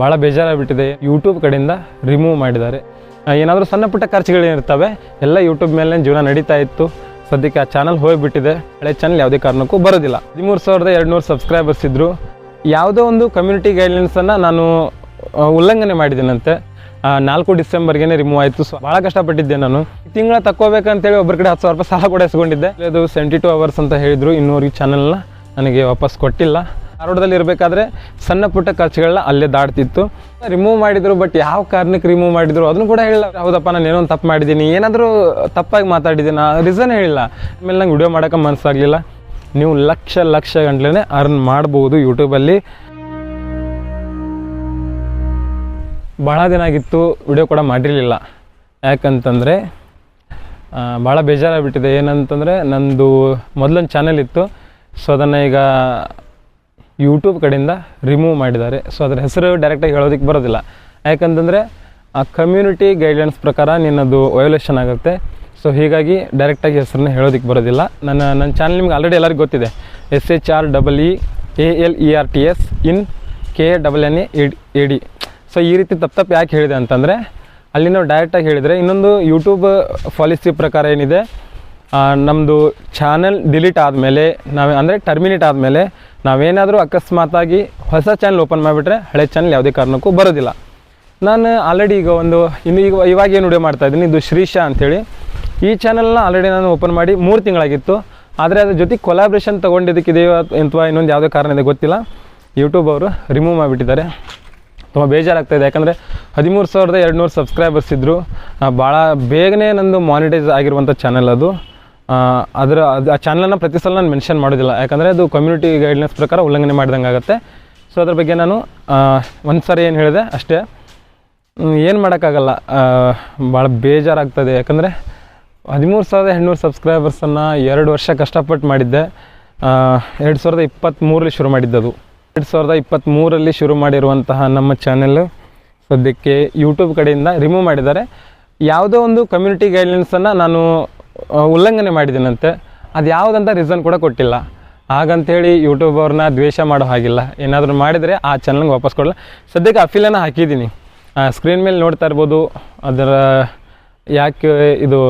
ಭಾಳ ಬೇಜಾರಾಗಿಬಿಟ್ಟಿದೆ. ಯೂಟ್ಯೂಬ್ ಕಡೆಯಿಂದ ರಿಮೂವ್ ಮಾಡಿದ್ದಾರೆ. ಏನಾದರೂ ಸಣ್ಣ ಪುಟ್ಟ ಖರ್ಚುಗಳೇನಿರ್ತವೆ ಎಲ್ಲ ಯೂಟ್ಯೂಬ್ ಮೇಲೆ ಜೀವನ ನಡೀತಾ ಇತ್ತು. ಸದ್ಯಕ್ಕೆ ಆ ಚಾನಲ್ ಹೋಗಿಬಿಟ್ಟಿದೆ. ಹಳೆ ಚಾನಲ್ ಯಾವುದೇ ಕಾರಣಕ್ಕೂ ಬರೋದಿಲ್ಲ. ಹದಿಮೂರು ಸಾವಿರದ ಎರಡು ನೂರು ಸಬ್ಸ್ಕ್ರೈಬರ್ಸ್ ಇದ್ದರು ಯಾವುದೋ ಒಂದು ಕಮ್ಯುನಿಟಿ ಗೈಡ್ಲೈನ್ಸನ್ನು ನಾನು ಉಲ್ಲಂಘನೆ ಮಾಡಿದ್ದೀನಂತೆ. ನಾಲ್ಕು ಡಿಸೆಂಬರ್ಗೆ ರಿಮೂವ್ ಆಯಿತು. ಸೊ ಭಾಳ ಕಷ್ಟಪಟ್ಟಿದ್ದೆ ನಾನು. ತಿಂಗಳ ತಕ್ಕೋಬೇಕಂತೇಳಿ ಒಬ್ಬರ ಕಡೆ ಹತ್ತು ಸಾವಿರ ರೂಪಾಯಿ ಸಾಲ ಕೂಡ ಇಸ್ಕೊಂಡಿದ್ದೆ ಅದು ಸೆವೆಂಟಿ ಟು ಅವರ್ಸ್ ಅಂತ ಹೇಳಿದರು. ಇನ್ನೂರಿಗೆ ಚಾನಲ್ನ ನನಗೆ ವಾಪಸ್ ಕೊಟ್ಟಿಲ್ಲ. ಧಾರವಾಡದಲ್ಲಿ ಇರಬೇಕಾದ್ರೆ ಸಣ್ಣ ಪುಟ್ಟ ಖರ್ಚುಗಳನ್ನ ಅಲ್ಲೇ ದಾಡ್ತಿತ್ತು ರಿಮೂವ್ ಮಾಡಿದ್ರು ಬಟ್ ಯಾವ ಕಾರಣಕ್ಕೆ ರಿಮೂವ್ ಮಾಡಿದ್ರು ಅದನ್ನು ಕೂಡ ಹೇಳಿಲ್ಲ. ಹೌದಪ್ಪ, ನಾನು ಏನೋ ಒಂದು ತಪ್ಪು ಮಾಡಿದ್ದೀನಿ. ಏನಾದರೂ ತಪ್ಪಾಗಿ ಮಾತಾಡಿದ್ದೀನಿ ರೀಸನ್ ಹೇಳಿಲ್ಲ. ಆಮೇಲೆ ನಂಗೆ ವಿಡಿಯೋ ಮಾಡೋಕೆ ಮನಸ್ಸಾಗಲಿಲ್ಲ ನೀವು ಲಕ್ಷ ಲಕ್ಷ ಗಂಟ್ಲೇ ಅರ್ನ್ ಮಾಡ್ಬೋದು ಯೂಟ್ಯೂಬಲ್ಲಿ ಭಾಳ ದಿನ ಆಗಿತ್ತು ವಿಡಿಯೋ ಕೂಡ ಮಾಡಿರಲಿಲ್ಲ. ಯಾಕಂತಂದರೆ ಭಾಳ ಬೇಜಾರಾಗಿಬಿಟ್ಟಿದೆ. ಏನಂತಂದರೆ, ನಂದು ಮೊದಲೊಂದು ಚಾನೆಲ್ ಇತ್ತು. ಸೊ ಅದನ್ನು ಈಗ ಯೂಟ್ಯೂಬ್ ಕಡೆಯಿಂದ ರಿಮೂವ್ ಮಾಡಿದ್ದಾರೆ. ಸೊ ಅದರ ಹೆಸರು ಡೈರೆಕ್ಟಾಗಿ ಹೇಳೋದಕ್ಕೆ ಬರೋದಿಲ್ಲ. ಯಾಕಂತಂದರೆ, ಆ ಕಮ್ಯುನಿಟಿ ಗೈಡ್ಲೈನ್ಸ್ ಪ್ರಕಾರ ನಿನ್ನದು ವಯೋಲೇಷನ್ ಆಗುತ್ತೆ. ಸೊ ಹೀಗಾಗಿ ಡೈರೆಕ್ಟಾಗಿ ಹೆಸರನ್ನ ಹೇಳೋದಕ್ಕೆ ಬರೋದಿಲ್ಲ. ನನ್ನ ನನ್ನ ಚಾನಲ್ ನಿಮ್ಗೆ ಆಲ್ರೆಡಿ ಎಲ್ಲರಿಗೂ ಗೊತ್ತಿದೆ. S H R double E A L E R T S in K double N A D so ಈ ರೀತಿ ತಪ್ಪು ತಪ್ಪು ಯಾಕೆ ಹೇಳಿದೆ ಅಂತಂದರೆ, ಅಲ್ಲಿ ನಾವು ಡೈರೆಕ್ಟಾಗಿ ಹೇಳಿದರೆ ಇನ್ನೊಂದು ಯೂಟ್ಯೂಬ್ ಪಾಲಿಸಿ ಪ್ರಕಾರ ಏನಿದೆ ನಮ್ಮದು ಚಾನಲ್ ಡಿಲೀಟ್ ಆದಮೇಲೆ, ನಾವು ಅಂದರೆ ಟರ್ಮಿನೇಟ್ ಆದಮೇಲೆ ನಾವೇನಾದರೂ ಅಕಸ್ಮಾತಾಗಿ ಹೊಸ ಚಾನಲ್ ಓಪನ್ ಮಾಡಿಬಿಟ್ರೆ ಹಳೆ ಚಾನಲ್ ಯಾವುದೇ ಕಾರಣಕ್ಕೂ ಬರೋದಿಲ್ಲ. ನಾನು ಆಲ್ರೆಡಿ ಈಗ ಒಂದು, ಇನ್ನು ಈಗ ಇವಾಗ ಏನು ವಿಡಿಯೋ ಮಾಡ್ತಾ ಇದ್ದೀನಿ, ಇದು ಶ್ರೀಶಾ ಅಂಥೇಳಿ. ಈ ಚಾನಲ್ನ ಆಲ್ರೆಡಿ ನಾನು ಓಪನ್ ಮಾಡಿ ಮೂರು ತಿಂಗಳಾಗಿತ್ತು. ಆದರೆ ಅದ್ರ ಜೊತೆ ಕೊಲಾಬ್ರೇಷನ್ ತೊಗೊಂಡಿದ್ದಕ್ಕಿದೆಯೋ ಅಥವಾ ಇನ್ನೊಂದು ಯಾವುದೇ ಕಾರಣ ಇದೆ ಗೊತ್ತಿಲ್ಲ. ಯೂಟ್ಯೂಬ್ ಅವರು ರಿಮೂವ್ ಮಾಡಿಬಿಟ್ಟಿದ್ದಾರೆ. ತುಂಬ ಬೇಜಾರಾಗ್ತಾಯಿದೆ ಯಾಕಂದರೆ ಹದಿಮೂರು ಸಾವಿರದ ಎರಡು ನೂರು ಸಬ್ಸ್ಕ್ರೈಬರ್ಸ್ ಇದ್ದರು ಭಾಳ ಬೇಗನೆ ನಂದು ಮಾನಿಟೈಸ್ ಆಗಿರುವಂಥ ಚಾನಲ್ ಅದು. ಅದರ ಅದು ಆ ಚಾನಲನ್ನು ಪ್ರತಿ ಸಲ ನಾನು ಮೆನ್ಷನ್ ಮಾಡೋದಿಲ್ಲ. ಯಾಕಂದರೆ ಅದು ಕಮ್ಯುನಿಟಿ ಗೈಡ್ಲೈನ್ಸ್ ಪ್ರಕಾರ ಉಲ್ಲಂಘನೆ ಮಾಡಿದಂಗೆ ಆಗುತ್ತೆ. ಸೊ ಅದ್ರ ಬಗ್ಗೆ ನಾನು ಒಂದು ಸಾರಿ ಏನು ಹೇಳಿದೆ, ಅಷ್ಟೇ. ಏನು ಮಾಡೋಕ್ಕಾಗಲ್ಲ. ಭಾಳ ಬೇಜಾರಾಗ್ತದೆ. ಯಾಕಂದರೆ ಹದಿಮೂರು ಸಾವಿರದ ಎಂಟುನೂರು ಸಬ್ಸ್ಕ್ರೈಬರ್ಸನ್ನು ಎರಡು ವರ್ಷ ಕಷ್ಟಪಟ್ಟು ಮಾಡಿದ್ದೆ. ಎರಡು ಸಾವಿರದ ಇಪ್ಪತ್ತ್ಮೂರಲ್ಲಿ ಶುರು ಮಾಡಿದ್ದದು. ಎರಡು ಸಾವಿರದ ಇಪ್ಪತ್ತ್ಮೂರಲ್ಲಿ ಶುರು ಮಾಡಿರುವಂತಹ ನಮ್ಮ ಚಾನೆಲ್ ಸದ್ಯಕ್ಕೆ ಯೂಟ್ಯೂಬ್ ಕಡೆಯಿಂದ ರಿಮೂವ್ ಮಾಡಿದ್ದಾರೆ. ಯಾವುದೋ ಒಂದು ಕಮ್ಯುನಿಟಿ ಗೈಡ್ಲೈನ್ಸನ್ನು ನಾನು ಉಲ್ಲಂಘನೆ ಮಾಡಿದ್ದೀನಂತೆ ಅದು ಯಾವುದಂತ ರೀಸನ್ ಕೂಡ ಕೊಟ್ಟಿಲ್ಲ. ಹಾಗಂತೇಳಿ ಯೂಟ್ಯೂಬ್ ಅವ್ರನ್ನ ದ್ವೇಷ ಮಾಡೋ ಹಾಗಿಲ್ಲ. ಏನಾದರೂ ಮಾಡಿದರೆ ಆ ಚಾನಲ್ಗೆ ವಾಪಸ್ ಕೊಡಲ್ಲ ಸದ್ಯಕ್ಕೆ ಅಫೀಲನ್ನು ಹಾಕಿದ್ದೀನಿ ಸ್ಕ್ರೀನ್ ಮೇಲೆ ನೋಡ್ತಾ ಇರ್ಬೋದು. ಅದರ, ಯಾಕೆ ಇದು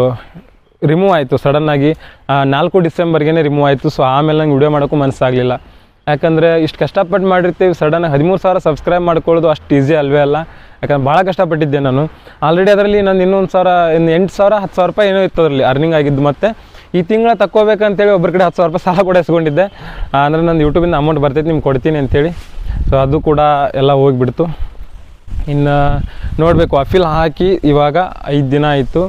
ರಿಮೂವ್ ಆಯಿತು. ಸಡನ್ನಾಗಿ ನಾಲ್ಕು ಡಿಸೆಂಬರ್ಗೆ ರಿಮೂವ್ ಆಯಿತು. ಸೊ ಆಮೇಲೆ ನಂಗೆ ವಿಡಿಯೋ ಮಾಡೋಕ್ಕೂ ಮನಸ್ಸಾಗಲಿಲ್ಲ ಯಾಕಂದರೆ ಇಷ್ಟು ಕಷ್ಟಪಟ್ಟು ಮಾಡಿರ್ತೀವಿ ಸಡನ್ ಹದಿಮೂರು ಸಾವಿರ ಸಬ್ಸ್ಕ್ರೈಬ್ ಮಾಡ್ಕೊಳ್ಳೋದು ಅಷ್ಟು ಈಸಿ ಅಲ್ವೇ ಅಲ್ಲ? ಯಾಕಂದ್ರೆ ಭಾಳ ಕಷ್ಟಪಟ್ಟಿದ್ದೆ ನಾನು. ಆಲ್ರೆಡಿ ಅದರಲ್ಲಿ ನಾನು ಇನ್ನೊಂದು ಸಾವಿರ ಇನ್ನು ಎಂಟು ಸಾವಿರ, ಹತ್ತು ಸಾವಿರ ರೂಪಾಯಿ ಏನೋ ಇತ್ತು ಅದರಲ್ಲಿ ಅರ್ನಿಂಗ್ ಆಗಿದ್ದು ಮತ್ತು. ಈ ತಿಂಗಳ ತಕ್ಕೋಬೇಕಂತೇಳಿ ಒಬ್ಬರ ಕಡೆ ಹತ್ತು ಸಾವಿರ ರೂಪಾಯಿ ಸಾಲ ಕೂಡ ಇಸ್ಕೊಂಡಿದ್ದೆ ಅಂದರೆ ನಂದು ಯೂಟ್ಯೂಬಿಂದ ಅಮೌಂಟ್ ಬರ್ತೈತೆ, ನಿಮ್ಗೆ ಕೊಡ್ತೀನಿ ಅಂತೇಳಿ. ಸೊ ಅದು ಕೂಡ ಎಲ್ಲ ಹೋಗಿಬಿಡ್ತು. ಇನ್ನು ನೋಡಬೇಕು, ಅಫಿಲ್ ಹಾಕಿ ಇವಾಗ ಐದು ದಿನ ಆಯಿತು.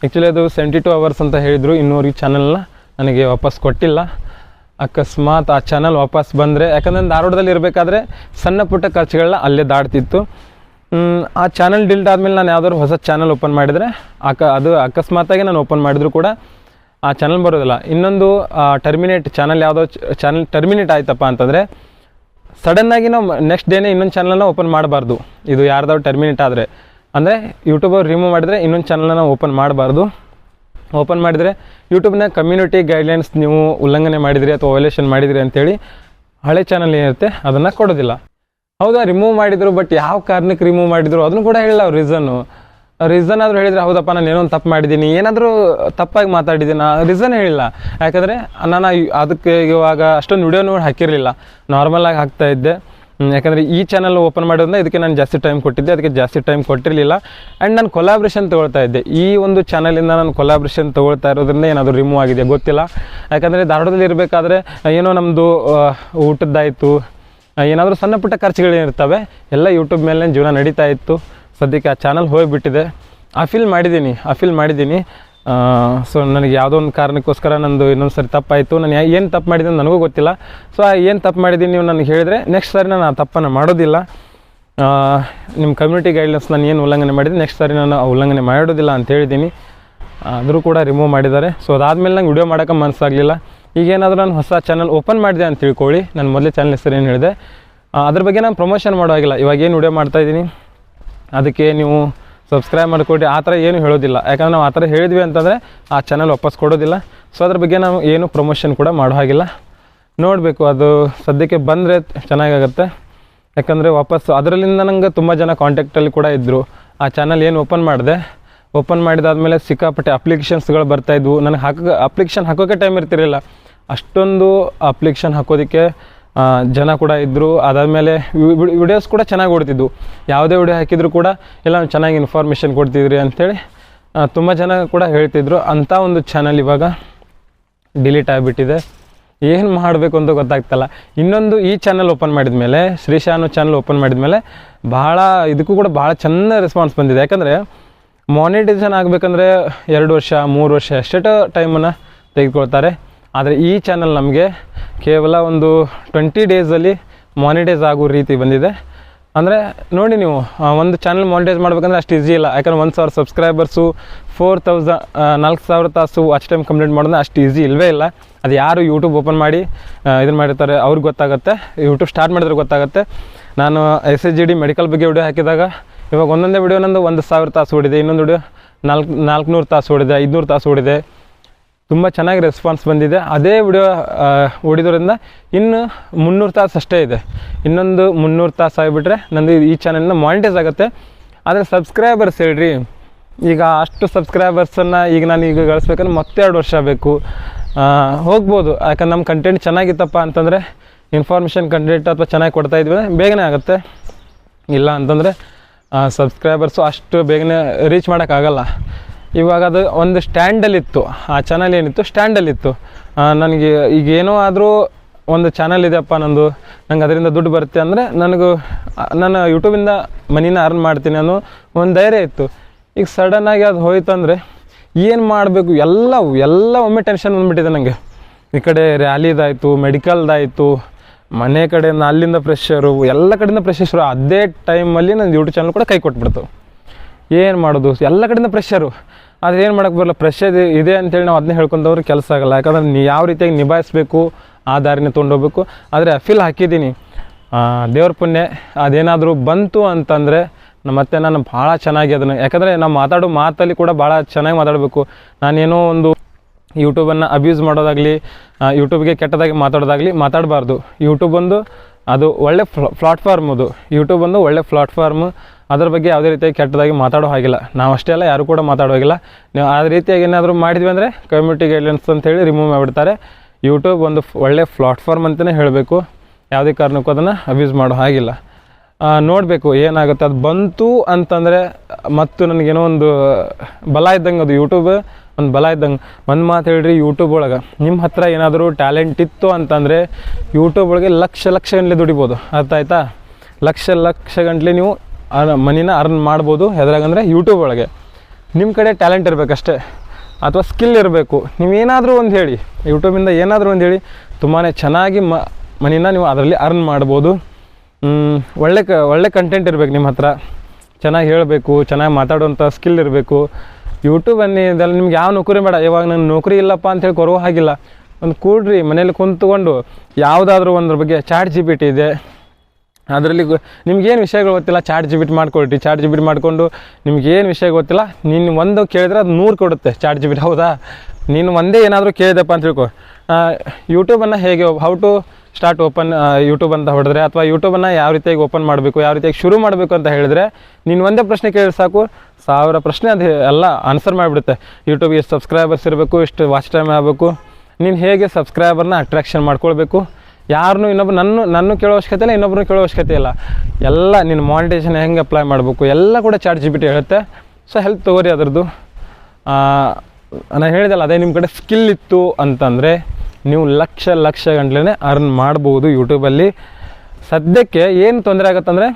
ಆ್ಯಕ್ಚುಲಿ ಅದು ಸೆವೆಂಟಿ ಟು ಅವರ್ಸ್ ಅಂತ ಹೇಳಿದರು ಇನ್ನೂರಿಗೆ ಚಾನಲ್ನ ನನಗೆ ವಾಪಸ್ ಕೊಟ್ಟಿಲ್ಲ. ಅಕಸ್ಮಾತ್ ಆ ಚಾನಲ್ ವಾಪಸ್ ಬಂದರೆ, ಯಾಕಂದ್ರೆ ಧಾರವಾಡದಲ್ಲಿ ಇರಬೇಕಾದ್ರೆ ಸಣ್ಣ ಪುಟ್ಟ ಖರ್ಚುಗಳನ್ನ ಅಲ್ಲೇ ದಾಡ್ತಿತ್ತು ಆ ಚಾನಲ್ ಡಿಲ್ಟ್ ಆದಮೇಲೆ ನಾನು ಯಾವ್ದಾದ್ರು ಹೊಸ ಚಾನಲ್ ಓಪನ್ ಮಾಡಿದರೆ, ಅಕ, ಅದು ಅಕಸ್ಮಾತಾಗಿ ನಾನು ಓಪನ್ ಮಾಡಿದ್ರು ಕೂಡ ಆ ಚಾನಲ್ ಬರೋದಿಲ್ಲ. ಇನ್ನೊಂದು ಟರ್ಮಿನೇಟ್ ಚಾನಲ್ ಯಾವುದೋ ಚಾನಲ್ ಟರ್ಮಿನೇಟ್ ಆಯ್ತಪ್ಪ ಅಂತಂದರೆ ಸಡನ್ನಾಗಿ ನಾವು ನೆಕ್ಸ್ಟ್ ಡೇನೇ ಇನ್ನೊಂದು ಚಾನಲನ್ನು ಓಪನ್ ಮಾಡಬಾರ್ದು. ಇದು ಯಾರ್ದಾದ್ರು ಟರ್ಮಿನೇಟ್ ಆದರೆ. ಅಂದರೆ ಯೂಟ್ಯೂಬರ್ ರಿಮೂವ್ ಮಾಡಿದರೆ ಇನ್ನೊಂದು ಚಾನಲನ್ನು ಓಪನ್ ಮಾಡಬಾರ್ದು. ಓಪನ್ ಮಾಡಿದರೆ ಯೂಟ್ಯೂಬ್ನ ಕಮ್ಯುನಿಟಿ ಗೈಡ್ಲೈನ್ಸ್ ನೀವು ಉಲ್ಲಂಘನೆ ಮಾಡಿದ್ರಿ ಅಥವಾ ವೈಲೇಷನ್ ಮಾಡಿದಿರಿ ಅಂತೇಳಿ ಹಳೆ ಚಾನಲ್ ಏನಿರುತ್ತೆ ಅದನ್ನು ಕೊಡೋದಿಲ್ಲ. ಹೌದಾ ರಿಮೂವ್ ಮಾಡಿದರು ಬಟ್ ಯಾವ ಕಾರಣಕ್ಕೆ ರಿಮೂವ್ ಮಾಡಿದರು? ಅದನ್ನು ಕೂಡ ಹೇಳಿಲ್ಲ ಅವ್ರು ರೀಸನ್ನು ರೀಸನ್ ಆದರೂ ಹೇಳಿದರೆ, ಹೌದಪ್ಪ, ನಾನು ಏನೋ ತಪ್ಪು ಮಾಡಿದ್ದೀನಿ. ಏನಾದರೂ ತಪ್ಪಾಗಿ ಮಾತಾಡಿದ್ದೀನಿ. ರೀಸನ್ ಹೇಳಿಲ್ಲ. ಯಾಕಂದರೆ, ನಾನು ಅದಕ್ಕೆ ಇವಾಗ ಅಷ್ಟೊಂದು ವಿಡಿಯೋ ನೋಡಿ ಹಾಕಿರಲಿಲ್ಲ. ನಾರ್ಮಲಾಗಿ ಹಾಕ್ತಾ ಇದ್ದೆ. ಯಾಕಂದರೆ ಈ ಚಾನಲ್ ಓಪನ್ ಮಾಡೋದ್ರಿಂದ ಇದಕ್ಕೆ ನಾನು ಜಾಸ್ತಿ ಟೈಮ್ ಕೊಟ್ಟಿದ್ದೆ, ಅದಕ್ಕೆ ಜಾಸ್ತಿ ಟೈಮ್ ಕೊಟ್ಟಿರಲಿಲ್ಲ. ಆ್ಯಂಡ್ ನಾನು ಕೊಲಾಬ್ರೇಷನ್ ತೊಗೊಳ್ತಾ ಇದ್ದೆ. ಈ ಒಂದು ಚಾನಲಿಂದ ನಾನು ಕೊಲಾಬ್ರೇಷನ್ ತೊಗೊಳ್ತಾ ಇರೋದ್ರಿಂದ ಏನಾದರೂ ರಿಮೂವ್ ಆಗಿದೆ ಗೊತ್ತಿಲ್ಲ. ಯಾಕಂದರೆ ಧಾರವಾಡದಲ್ಲಿ ಇರಬೇಕಾದ್ರೆ, ಏನೋ ನಮ್ಮದು ಊಟದ್ದಾಯಿತು ಏನಾದರೂ ಸಣ್ಣ ಪುಟ್ಟ ಖರ್ಚುಗಳೇನಿರ್ತವೆ ಎಲ್ಲ ಯೂಟ್ಯೂಬ್ ಮೇಲೆ ಜೀವನ ನಡೀತಾ ಇತ್ತು. ಸದ್ಯಕ್ಕೆ ಆ ಚಾನಲ್ ಹೋಗಿಬಿಟ್ಟಿದೆ. ಅಫಿಲ್ ಮಾಡಿದ್ದೀನಿ ಅಫಿಲ್ ಮಾಡಿದ್ದೀನಿ. ಸೊ ನನಗೆ ಯಾವುದೋ ಒಂದು ಕಾರಣಕ್ಕೋಸ್ಕರ ನಂದು ಇನ್ನೊಂದು ಸರಿ ತಪ್ಪಾಯಿತು. ನಾನು ಏನು ತಪ್ಪು ಮಾಡಿದ್ದೀನಿ ನನಗೂ ಗೊತ್ತಿಲ್ಲ. ಸೊ ಏನು ತಪ್ಪು ಮಾಡಿದ್ದೀನಿ ನೀವು ನನಗೆ ಹೇಳಿದರೆ ನೆಕ್ಸ್ಟ್ ಸಾರಿ ನಾನು ಆ ತಪ್ಪನ್ನು ಮಾಡೋದಿಲ್ಲ. ನಿಮ್ಮ ಕಮ್ಯುನಿಟಿ ಗೈಡ್ಲೈನ್ಸ್ ನಾನು ಏನು ಉಲ್ಲಂಘನೆ ಮಾಡಿದೆ ನೆಕ್ಸ್ಟ್ ಸಾರಿ ನಾನು ಉಲ್ಲಂಘನೆ ಮಾಡೋದಿಲ್ಲ ಅಂತ ಹೇಳಿದ್ದೀನಿ. ಆದರೂ ಕೂಡ ರಿಮೂವ್ ಮಾಡಿದ್ದಾರೆ. ಸೊ ಅದಾದಮೇಲೆ ನಂಗೆ ವಿಡಿಯೋ ಮಾಡೋಕೆ ಮನಸ್ಸಾಗಲಿಲ್ಲ ಈಗೇನಾದರೂ ನಾನು ಹೊಸ ಚಾನಲ್ ಓಪನ್ ಮಾಡಿದೆ ಅಂತ ತಿಳ್ಕೊಳ್ಳಿ. ನಾನು ಮೊದಲೇ ಚಾನಲ್ ಹೆಸರು ಏನು ಹೇಳಿದೆ. ಅದ್ರ ಬಗ್ಗೆ ನಾನು ಪ್ರಮೋಷನ್ ಮಾಡೋ ಹಾಗಿಲ್ಲ. ಇವಾಗ ಏನು ವಿಡಿಯೋ ಮಾಡ್ತಾಯಿದ್ದೀನಿ ಅದಕ್ಕೆ ನೀವು ಸಬ್ಸ್ಕ್ರೈಬ್ ಮಾಡಿಕೊಡಿ ಆ ಥರ ಏನು ಹೇಳೋದಿಲ್ಲ. ಯಾಕಂದ್ರೆ ನಾವು ಆ ಥರ ಹೇಳಿದ್ವಿ ಅಂತಂದರೆ ಆ ಚಾನಲ್ ವಾಪಸ್ ಕೊಡೋದಿಲ್ಲ. ಸೊ ಅದ್ರ ಬಗ್ಗೆ ನಾವು ಏನು ಪ್ರಮೋಷನ್ ಕೂಡ ಮಾಡೋ ಹಾಗಿಲ್ಲ. ನೋಡಬೇಕು, ಅದು ಸದ್ಯಕ್ಕೆ ಬಂದರೆ ಚೆನ್ನಾಗಾಗತ್ತೆ. ಯಾಕಂದರೆ ವಾಪಸ್ ಅದರಲ್ಲಿಂದ ನಂಗೆ ತುಂಬ ಜನ ಕಾಂಟ್ಯಾಕ್ಟಲ್ಲಿ ಕೂಡ ಇದ್ದರು ಆ ಚಾನಲ್ ಏನು ಓಪನ್ ಮಾಡಿದೆ. ಓಪನ್ ಮಾಡಿದಾದ್ಮೇಲೆ ಸಿಕ್ಕಾಪಟ್ಟೆ ಅಪ್ಲಿಕೇಶನ್ಸ್ಗಳು ಬರ್ತಾಯಿದ್ವು ನನಗೆ ಹಾಕೋ ಅಪ್ಲಿಕೇಶನ್ ಹಾಕೋಕ್ಕೆ ಟೈಮ್ ಇರ್ತಿರಲಿಲ್ಲ. ಅಷ್ಟೊಂದು ಅಪ್ಲಿಕೇಶನ್ ಹಾಕೋದಕ್ಕೆ ಜನ ಕೂಡ ಇದ್ದರು ಅದಾದಮೇಲೆ ವಿಡಿಯೋಸ್ ಕೂಡ ಚೆನ್ನಾಗಿ ಓಡ್ತಿದ್ವು. ಯಾವುದೇ ವಿಡಿಯೋ ಹಾಕಿದ್ರು ಕೂಡ ಎಲ್ಲ ಚೆನ್ನಾಗಿ ಇನ್ಫಾರ್ಮೇಷನ್ ಕೊಡ್ತಿದ್ರಿ ಅಂಥೇಳಿ ತುಂಬ ಜನ ಕೂಡ ಹೇಳ್ತಿದ್ರು. ಅಂಥ ಒಂದು ಚಾನಲ್ ಇವಾಗ ಡಿಲೀಟ್ ಆಗಿಬಿಟ್ಟಿದೆ. ಏನು ಮಾಡಬೇಕು ಅಂತ ಗೊತ್ತಾಗ್ತಲ್ಲ. ಇನ್ನೊಂದು ಈ ಚಾನಲ್ ಓಪನ್ ಮಾಡಿದ ಮೇಲೆ ಶ್ರೀಶಾ ಅನ್ನೋ ಚಾನಲ್ ಓಪನ್ ಮಾಡಿದ ಮೇಲೆ ಭಾಳ ಇದಕ್ಕೂ ಕೂಡ ಭಾಳ ಚೆನ್ನ ರೆಸ್ಪಾನ್ಸ್ ಬಂದಿದೆ. ಯಾಕಂದರೆ ಮಾನಿಟೈಸೇಷನ್ ಆಗಬೇಕಂದ್ರೆ ಎರಡು ವರ್ಷ, ಮೂರು ವರ್ಷ ಎಷ್ಟೆಷ್ಟೋ ಟೈಮನ್ನು ತೆಗೆದುಕೊಳ್ತಾರೆ. ಆದರೆ ಈ ಚಾನಲ್ ನಮಗೆ ಕೇವಲ ಒಂದು ಟ್ವೆಂಟಿ ಡೇಸಲ್ಲಿ ಮಾನಿಟೈಸ್ ಆಗೋ ರೀತಿ ಬಂದಿದೆ. ಅಂದರೆ ನೋಡಿ ನೀವು ಒಂದು ಚಾನಲ್ ಮಾನಿಟೈಸ್ ಮಾಡ್ಬೇಕಂದ್ರೆ ಅಷ್ಟು ಈಸಿ ಇಲ್ಲ. ಯಾಕಂದ್ರೆ ಒಂದು ಸಾವಿರ ಸಬ್ಸ್ಕ್ರೈಬರ್ಸು ಫೋರ್ ತೌಸ ನಾಲ್ಕು ಸಾವಿರ ತಾಸು ಅಷ್ಟು ಟೈಮ್ ಕಂಪ್ಲೀಟ್ ಮಾಡೋದು ಅಷ್ಟು ಈಸಿ ಇಲ್ಲವೇ ಇಲ್ಲ. ಅದು ಯಾರು ಯೂಟ್ಯೂಬ್ ಓಪನ್ ಮಾಡಿ ಇದನ್ನು ಮಾಡಿರ್ತಾರೆ ಅವ್ರಿಗೆ ಗೊತ್ತಾಗುತ್ತೆ. ಯೂಟ್ಯೂಬ್ ಸ್ಟಾರ್ಟ್ ಮಾಡಿದ್ರೆ ಗೊತ್ತಾಗುತ್ತೆ. ನಾನು S S G D medical ಬಗ್ಗೆ ವಿಡಿಯೋ ಹಾಕಿದಾಗ, ಇವಾಗ ಒಂದೊಂದೇ ವಿಡಿಯೋ ನಂದು ಒಂದು ಸಾವಿರ ತಾಸು ಓಡಿದೆ, ಇನ್ನೊಂದು ವಿಡಿಯೋ ನಾಲ್ಕು, ನಾಲ್ಕುನೂರು ತಾಸು ಓಡಿದೆ, ಐದುನೂರು ತಾಸು ಓಡಿದೆ. ತುಂಬ ಚೆನ್ನಾಗಿ ರೆಸ್ಪಾನ್ಸ್ ಬಂದಿದೆ. ಅದೇ ವಿಡಿಯೋ ಓಡಿದ್ರಿಂದ ಇನ್ನು ಮುನ್ನೂರು ತಾಸು ಅಷ್ಟೇ ಇದೆ. ಇನ್ನೊಂದು ಮುನ್ನೂರು ತಾಸು ಆಗಿಬಿಟ್ರೆ ನಂದು ಈ ಚಾನಲ್ನ ಮಾನಿಟೈಸ್ ಆಗುತ್ತೆ. ಆದರೆ ಸಬ್ಸ್ಕ್ರೈಬರ್ಸ್ ಹೇಳ್ರಿ, ಈಗ ಅಷ್ಟು ಸಬ್ಸ್ಕ್ರೈಬರ್ಸನ್ನು ಈಗ ನಾನು ಈಗ ಗಳಿಸ್ಬೇಕಂದ್ರೆ ಮತ್ತೆ ಎರಡು ವರ್ಷ ಬೇಕು. ಹೋಗ್ಬೋದು. ಯಾಕಂದ್ರೆ ನಮ್ಮ ಕಂಟೆಂಟ್ ಚೆನ್ನಾಗಿತ್ತಪ್ಪ ಅಂತಂದರೆ ಇನ್ಫಾರ್ಮೇಷನ್ ಕಂಟೆಂಟ್ ಅಥವಾ ಚೆನ್ನಾಗಿ ಕೊಡ್ತಾ ಇದ್ವಿ ಬೇಗನೆ ಆಗುತ್ತೆ. ಇಲ್ಲ ಅಂತಂದರೆ ಸಬ್ಸ್ಕ್ರೈಬರ್ಸು ಅಷ್ಟು ಬೇಗನೆ ರೀಚ್ ಮಾಡೋಕ್ಕಾಗಲ್ಲ. ಇವಾಗ ಅದು ಒಂದು ಸ್ಟ್ಯಾಂಡಲ್ಲಿತ್ತು. ಆ ಚಾನಲ್ ಏನಿತ್ತು? ಸ್ಟ್ಯಾಂಡಲ್ಲಿತ್ತು. ನನಗೆ ಈಗ ಏನೋ ಆದರೂ ಒಂದು ಚಾನಲ್ ಇದೆಯಪ್ಪ ನಂದು. ನಂಗೆ ಅದರಿಂದ ದುಡ್ಡು ಬರುತ್ತೆ ಅಂದರೆ ನನಗೂ ನಾನು ಯೂಟ್ಯೂಬಿಂದ ಮನಿನ ಅರ್ನ್ ಮಾಡ್ತೀನಿ ಅನ್ನೋ ಒಂದು ಧೈರ್ಯ ಇತ್ತು. ಈಗ ಸಡನ್ನಾಗಿ ಅದು ಹೋಯ್ತಂದರೆ ಏನು ಮಾಡಬೇಕು? ಎಲ್ಲ ಎಲ್ಲ ಒಮ್ಮೆ ಟೆನ್ಷನ್ ಬಂದುಬಿಟ್ಟಿದೆ ನನಗೆ ಈ ಕಡೆ ರ್ಯಾಲಿದಾಯಿತು ಮೆಡಿಕಲ್ದಾಯಿತು ಮನೆ ಕಡೆಯಿಂದ ಅಲ್ಲಿಂದ ಪ್ರೆಷರು ಎಲ್ಲ ಕಡೆಯಿಂದ ಪ್ರೆಷರ್ ಅದೇ ಟೈಮಲ್ಲಿ ನನ್ನ ಯೂಟ್ಯೂಬ್ ಚಾನಲ್ ಕೂಡ ಕೈ ಕೊಟ್ಬಿಡ್ತು. ಏನು ಮಾಡೋದು? ಎಲ್ಲ ಕಡೆಯಿಂದ ಪ್ರೆಷರು ಆದರೆ ಏನು ಮಾಡೋಕ್ಕೆ ಬರಲ್ಲ ಪ್ರೆಷರ್ ಇದೆ ಅಂತೇಳಿ ನಾವು ಅದನ್ನೇ ಹೇಳ್ಕೊಂಡವ್ರು ಕೆಲಸ ಆಗಲ್ಲ. ಯಾಕಂದ್ರೆ ನೀ ಯಾವ ರೀತಿಯಾಗಿ ನಿಭಾಯಿಸ್ಬೇಕು, ಆ ದಾರಿನ ತೊಗೊಂಡೋಗ್ಬೇಕು. ಆದರೆ ಫೀಲ್ ಹಾಕಿದ್ದೀನಿ. ದೇವ್ರ ಪುಣ್ಯ, ಅದೇನಾದರೂ ಬಂತು ಅಂತಂದರೆ ಮತ್ತೆ ನಾನು ಭಾಳ ಚೆನ್ನಾಗಿ ಅದನ್ನು, ಯಾಕಂದರೆ ನಾವು ಮಾತಾಡೋ ಮಾತಲ್ಲಿ ಕೂಡ ಭಾಳ ಚೆನ್ನಾಗಿ ಮಾತಾಡಬೇಕು. ನಾನೇನೋ ಒಂದು ಯೂಟ್ಯೂಬನ್ನು ಅಬ್ಯೂಸ್ ಮಾಡೋದಾಗಲಿ ಯೂಟ್ಯೂಬ್ಗೆ ಕೆಟ್ಟದಾಗಿ ಮಾತಾಡೋದಾಗಲಿ ಮಾತಾಡಬಾರ್ದು. ಯೂಟ್ಯೂಬ್ ಒಂದು ಅದು ಒಳ್ಳೆ ಪ್ಲಾಟ್ಫಾರ್ಮ್ ಅದು. ಯೂಟ್ಯೂಬ್ ಒಂದು ಒಳ್ಳೆ ಪ್ಲಾಟ್ಫಾರ್ಮ್ ಅದ್ರ ಬಗ್ಗೆ ಯಾವುದೇ ರೀತಿಯಾಗಿ ಕೆಟ್ಟದಾಗಿ ಮಾತಾಡೋ ಹಾಗಿಲ್ಲ. ನಾವು ಅಷ್ಟೇ ಅಲ್ಲ, ಯಾರು ಕೂಡ ಮಾತಾಡೋ ಹಾಗಿಲ್ಲ. ನೀವು ಆ ರೀತಿಯಾಗಿ ಏನಾದರೂ ಮಾಡಿದ್ವಿ ಅಂದರೆ ಕಮ್ಯುನಿಟಿ ಗೈಡ್ಲೈನ್ಸ್ ಅಂತೇಳಿ ರಿಮೂವ್ ಮಾಡಿಬಿಡ್ತಾರೆ. ಯೂಟ್ಯೂಬ್ ಒಂದು ಒಳ್ಳೆಯ ಒಳ್ಳೆ ಪ್ಲಾಟ್ಫಾರ್ಮ್ ಅಂತಲೇ ಹೇಳಬೇಕು. ಯಾವುದೇ ಕಾರಣಕ್ಕೂ ಅದನ್ನು ಅಬ್ಯೂಸ್ ಮಾಡೋ ಹಾಗಿಲ್ಲ. ನೋಡಬೇಕು ಏನಾಗುತ್ತೆ. ಅದು ಬಂತು ಅಂತಂದರೆ ಮತ್ತು ನನಗೇನೋ ಒಂದು ಬಲ ಇದ್ದಂಗೆ ಅದು ಯೂಟ್ಯೂಬ್ ಒಂದು ಬಲ ಇದ್ದಂಗೆ. ಒಂದು ಮಾತು ಹೇಳ್ರಿ ಯೂಟ್ಯೂಬ್ ಒಳಗೆ. ನಿಮ್ಮ ಹತ್ರ ಏನಾದರೂ ಟ್ಯಾಲೆಂಟ್ ಇತ್ತು ಅಂತಂದರೆ ಯೂಟ್ಯೂಬ್ ಒಳಗೆ ಲಕ್ಷ ಲಕ್ಷ ಗಂಟಲೆ ದುಡಿಬೋದು. ಅರ್ಥ ಆಯ್ತಾ? ಲಕ್ಷ ಲಕ್ಷ ಗಂಟಲೆ ನೀವು ಮನಿನ ಅರ್ನ್ ಮಾಡ್ಬೋದು. ಎದ್ರಾಗಂದ್ರೆ ಯೂಟ್ಯೂಬ್ ಒಳಗೆ. ನಿಮ್ಮ ಕಡೆ ಟ್ಯಾಲೆಂಟ್ ಇರಬೇಕಷ್ಟೇ. ಅಥವಾ ಸ್ಕಿಲ್ ಇರಬೇಕು. ನೀವೇನಾದರೂ ಒಂದು ಹೇಳಿ. ಯೂಟ್ಯೂಬಿಂದ ಏನಾದರೂ ಒಂದು ಹೇಳಿ. ತುಂಬಾ ಚೆನ್ನಾಗಿ ಮ, ಮನಿನ ನೀವು ಅದರಲ್ಲಿ ಅರ್ನ್ ಮಾಡ್ಬೋದು. ಒಳ್ಳೆ ಕ, ಒಳ್ಳೆ ಕಂಟೆಂಟ್ ಇರಬೇಕು ನಿಮ್ಮ ಹತ್ರ. ಚೆನ್ನಾಗಿ ಹೇಳಬೇಕು, ಚೆನ್ನಾಗಿ ಮಾತಾಡುವಂಥ ಸ್ಕಿಲ್ ಇರಬೇಕು. ಯೂಟ್ಯೂಬ್ ಅನ್ನಿ ಇದೆಲ್ಲ ನಿಮ್ಗೆ ಯಾವ ನೌಕರಿ ಬೇಡ. ಇವಾಗ ನನ್ನ ನೌಕರಿ ಇಲ್ಲಪ್ಪ ಅಂತೇಳಿ ಕೊರೋ ಹಾಗಿಲ್ಲ. ಒಂದು ಕೂಡ್ರಿ ಮನೇಲಿ ಕುಂತ್ಕೊಂಡು ಯಾವುದಾದ್ರೂ ಒಂದ್ರ ಬಗ್ಗೆ ಚಾಟ್ ಜಿ ಪಿ ಟಿ ಇದೆ. ಅದರಲ್ಲಿ ನಿಮ್ಗೇನು ವಿಷಯಗಳು ಗೊತ್ತಿಲ್ಲ? ಚಾಟ್ ಜಿ ಮಾಡ್ಕೊಳ್ಳಿ ಟಿ ಮಾಡ್ಕೊಳ್ರಿ. ಚಾಟ್ ಜಿ ಬಿಟ್ ಮಾಡಿಕೊಂಡು ನಿಮ್ಗೇನು ವಿಷಯ ಗೊತ್ತಿಲ್ಲ? ನೀನು ಒಂದು ಕೇಳಿದ್ರೆ ಅದು ನೂರು ಕೊಡುತ್ತೆ ಚಾಟ್ ಜಿ ಹೌದಾ? ನೀನು ಒಂದೇ ಏನಾದರೂ ಕೇಳಿದೆಪ್ಪ ಅಂತ ತಿಳ್ಕೊ. ಯೂಟ್ಯೂಬನ್ನು ಹೇಗೆ how to start open YouTube ಅಂತ ಹೊಡೆದ್ರೆ ಅಥವಾ ಯೂಟ್ಯೂಬನ್ನು ಯಾವ ರೀತಿಯಾಗಿ ಓಪನ್ ಮಾಡಬೇಕು, ಯಾವ ರೀತಿಯಾಗಿ ಶುರು ಮಾಡಬೇಕು ಅಂತ ಹೇಳಿದ್ರೆ ನೀನು ಒಂದೇ ಪ್ರಶ್ನೆ ಕೇಳಿದ್ರೆ ಸಾಕು. ಸಾವಿರ ಪ್ರಶ್ನೆ ಅದು ಎಲ್ಲ ಆನ್ಸರ್ ಮಾಡಿಬಿಡುತ್ತೆ. ಯೂಟ್ಯೂಬ್ಗೆ ಎಷ್ಟು ಸಬ್ಸ್ಕ್ರೈಬರ್ಸ್ ಇರಬೇಕು, ಎಷ್ಟು ವಾಚ್ ಟೈಮ್ ಆಗಬೇಕು, ನೀನು ಹೇಗೆ ಸಬ್ಸ್ಕ್ರೈಬರ್ನ ಅಟ್ರಾಕ್ಷನ್ ಮಾಡ್ಕೊಳ್ಬೇಕು ಯಾರನ್ನೂ ಇನ್ನೊಬ್ರು ನನ್ನ ನನ್ನ ಕೇಳೋ ಅವಶ್ಯಕತೆ ಇಲ್ಲ ಇನ್ನೊಬ್ಬರು ಕೇಳೋ ಅವಶ್ಯಕತೆ ಇಲ್ಲ. ಎಲ್ಲ ನಿನ್ನ ಮಾನಿಟೇಷನ್ ಹೆಂಗೆ ಅಪ್ಲೈ ಮಾಡಬೇಕು, ಎಲ್ಲ ಕೂಡ ಚಾರ್ಜ್ ಜಿ ಬಿ ಟಿ ಹೇಳುತ್ತೆ. ಸೊ ಹೆಲ್ಪ್ ತೊಗೋರಿ ಅದರದ್ದು. ನಾನು ಹೇಳಿದಲ್ಲ, ಅದೇ ನಿಮ್ಮ ಕಡೆ ಸ್ಕಿಲ್ ಇತ್ತು ಅಂತಂದರೆ ನೀವು ಲಕ್ಷ ಲಕ್ಷ ಗಂಟ್ಲೇ ಅರ್ನ್ ಮಾಡ್ಬೋದು ಯೂಟ್ಯೂಬಲ್ಲಿ ಸದ್ಯಕ್ಕೆ ಏನು ತೊಂದರೆ ಆಗುತ್ತಂದರೆ,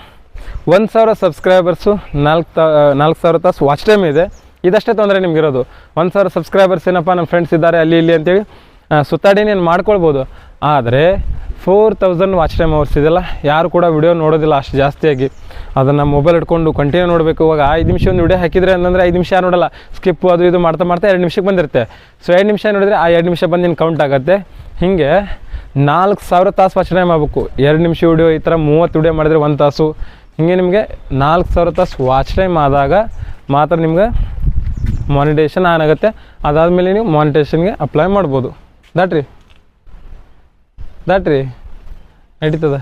ಒಂದು ಸಾವಿರ ಸಬ್ಸ್ಕ್ರೈಬರ್ಸು ನಾಲ್ಕು ತ, ನಾಲ್ಕು ಸಾವಿರ ತಾಸು ವಾಚ್ ಟೈಮ್ ಇದೆ. ಇದಷ್ಟೇ ತೊಂದರೆ ನಿಮ್ಗಿರೋದು. ಒಂದು ಸಾವಿರ ಸಬ್ಸ್ಕ್ರೈಬರ್ಸ್ ಏನಪ್ಪ ನಮ್ಮ ಫ್ರೆಂಡ್ಸ್ ಇದ್ದಾರೆ, ಅಲ್ಲಿ, ಇಲ್ಲಿ ಅಂತೇಳಿ ಸುತ್ತಾಡಿ ನೀನು ಮಾಡ್ಕೊಳ್ಬೋದು. ಆದರೆ four thousand watch time hours ಇದೆಲ್ಲ ಯಾರು ಕೂಡ ವಿಡಿಯೋ ನೋಡೋದಿಲ್ಲ, ಅಷ್ಟು ಜಾಸ್ತಿಯಾಗಿ. ಅದನ್ನು ಮೊಬೈಲ್ ಇಟ್ಕೊಂಡು ಕಂಟಿನ್ಯೂ ನೋಡಬೇಕು. ಇವಾಗ ಐದು ನಿಮಿಷ ಒಂದು ವಿಡಿಯೋ ಹಾಕಿದ್ರೆ ಅಂತಂದರೆ ಐದು ನಿಮಿಷ ನೋಡಲ್ಲ. ಸ್ಕಿಪ್ ಅದು ಇದು ಮಾಡ್ತಾ ಮಾಡ್ತಾ ಎರಡು ನಿಮಿಷಕ್ಕೆ ಬಂದಿರುತ್ತೆ. ಸೊ ಎರಡು ನಿಮಿಷ ನೋಡಿದರೆ ಆ ಎರಡು ನಿಮಿಷ ಬಂದು ನಿನ್ನ ಕೌಂಟ್ ಆಗುತ್ತೆ. ಹೀಗೆ ನಾಲ್ಕು ಸಾವಿರ ತಾಸು ವಾಚ್ ಟೈಮ್ ಆಗಬೇಕು. ಎರಡು ನಿಮಿಷ ವಿಡಿಯೋ ಈ ಥರ ಮೂವತ್ತು ವಿಡಿಯೋ ಮಾಡಿದ್ರೆ ಒಂದು ತಾಸು. ಹೀಗೆ ನಿಮಗೆ ನಾಲ್ಕು ಸಾವಿರ ತಾಸು ವಾಚ್ ಟೈಮ್ ಆದಾಗ ಮಾತ್ರ ನಿಮ್ಗೆ ಮಾನಿಟೇಷನ್ ಆನ್ ಆಗುತ್ತೆ. ಅದಾದಮೇಲೆ ನೀವು ಮಾನಿಟೇಷನ್ಗೆ ಅಪ್ಲೈ ಮಾಡ್ಬೋದು. ದಾಟ್ರಿ ದಾಟ್ರಿ ನಡೀತದ.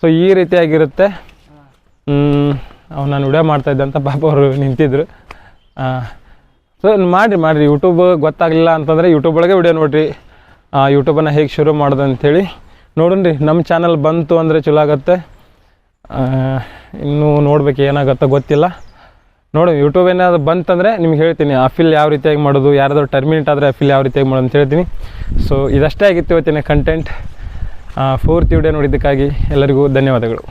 ಸೊ ಈ ರೀತಿಯಾಗಿರುತ್ತೆ ಅವ್ನು ನಾನು ವಿಡಿಯೋ ಮಾಡ್ತಾಯಿದ್ದೆ ಅಂತ ಪಾಪ ಅವರು ನಿಂತಿದ್ರು. ಸೊ ಮಾಡಿರಿ ಮಾಡಿರಿ. ಯೂಟ್ಯೂಬ್ ಗೊತ್ತಾಗಲಿಲ್ಲ ಅಂತಂದರೆ ಯೂಟ್ಯೂಬ್ ಒಳಗೆ ವಿಡಿಯೋ ನೋಡಿರಿ. ಯೂಟ್ಯೂಬನ್ನು ಹೇಗೆ ಶುರು ಮಾಡೋದು ಅಂಥೇಳಿ. ನೋಡೋಣ್ರಿ ನಮ್ಮ ಚಾನಲ್ ಬಂತು ಅಂದರೆ ಚಲೋ ಆಗತ್ತೆ. ಇನ್ನೂ ನೋಡ್ಬೇಕು ಏನಾಗುತ್ತೋ ಗೊತ್ತಿಲ್ಲ. ನೋಡಿ ಯೂಟ್ಯೂಬ್ ಏನಾದ್ರು ಬಂತಂದರೆ ನಿಮ್ಗೆ ಹೇಳ್ತೀನಿ, ಅಫಿಲ್ ಯಾವ ರೀತಿಯಾಗಿ ಮಾಡೋದು, ಯಾರಾದರೂ ಟರ್ಮಿನೇಟ್ ಆದರೆ ಅಫಿಲ್ ಯಾವ ರೀತಿಯಾಗಿ ಮಾಡೋದು ಅಂತ ಹೇಳ್ತೀನಿ. ಸೊ ಇದಷ್ಟೇ ಆಗಿತ್ತು ಇವತ್ತಿನ ಕಂಟೆಂಟ್ ಫೋರ್ತ್ ವಿಡಿಯೋ ನೋಡಿದ್ದಕ್ಕಾಗಿ ಎಲ್ಲರಿಗೂ ಧನ್ಯವಾದಗಳು.